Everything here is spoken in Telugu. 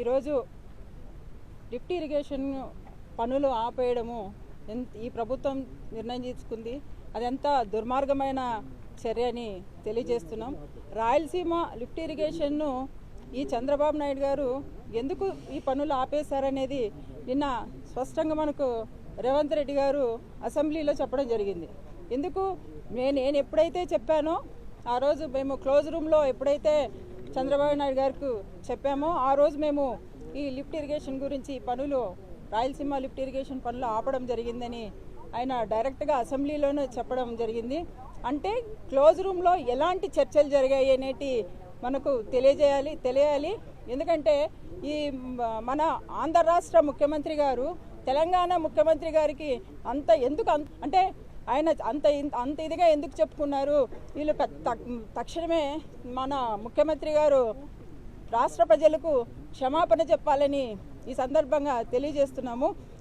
ఈరోజు లిఫ్ట్ ఇరిగేషన్ పనులు ఆపేయడము ఎంత ఈ ప్రభుత్వం నిర్ణయం తీసుకుంది. అదెంత దుర్మార్గమైన చర్య అని తెలియజేస్తున్నాం. రాయలసీమ లిఫ్ట్ ఇరిగేషన్ను ఈ చంద్రబాబు నాయుడు గారు ఎందుకు ఈ పనులు ఆపేశారనేది నిన్న స్పష్టంగా మనకు రేవంత్ రెడ్డి గారు అసెంబ్లీలో చెప్పడం జరిగింది. ఎందుకు? నేను నేను ఎప్పుడైతే చెప్పానో ఆ రోజు మేము క్లోజ్ రూమ్లో ఎప్పుడైతే చంద్రబాబు నాయుడు గారికి చెప్పామో. ఆ రోజు మేము ఈ లిఫ్ట్ ఇరిగేషన్ గురించి పనులు రాయలసీమ లిఫ్ట్ ఇరిగేషన్ పనులు ఆపడం జరిగిందని ఆయన డైరెక్ట్గా అసెంబ్లీలోనే చెప్పడం జరిగింది. అంటే క్లోజ్ రూమ్లో ఎలాంటి చర్చలు జరిగాయి అనేటి మనకు తెలియజేయాలి తెలియాలి. ఎందుకంటే ఈ మన ఆంధ్ర రాష్ట్ర ముఖ్యమంత్రి గారు తెలంగాణ ముఖ్యమంత్రి గారికి అంత ఎందుకు అం- అంటే ఆయన అంత అంత ఇదిగా ఎందుకు చెప్పుకున్నారు? వీళ్ళు తక్- తక్షణమే మన ముఖ్యమంత్రి గారు రాష్ట్ర ప్రజలకు క్షమాపణ చెప్పాలని ఈ సందర్భంగా తెలియజేస్తున్నాము.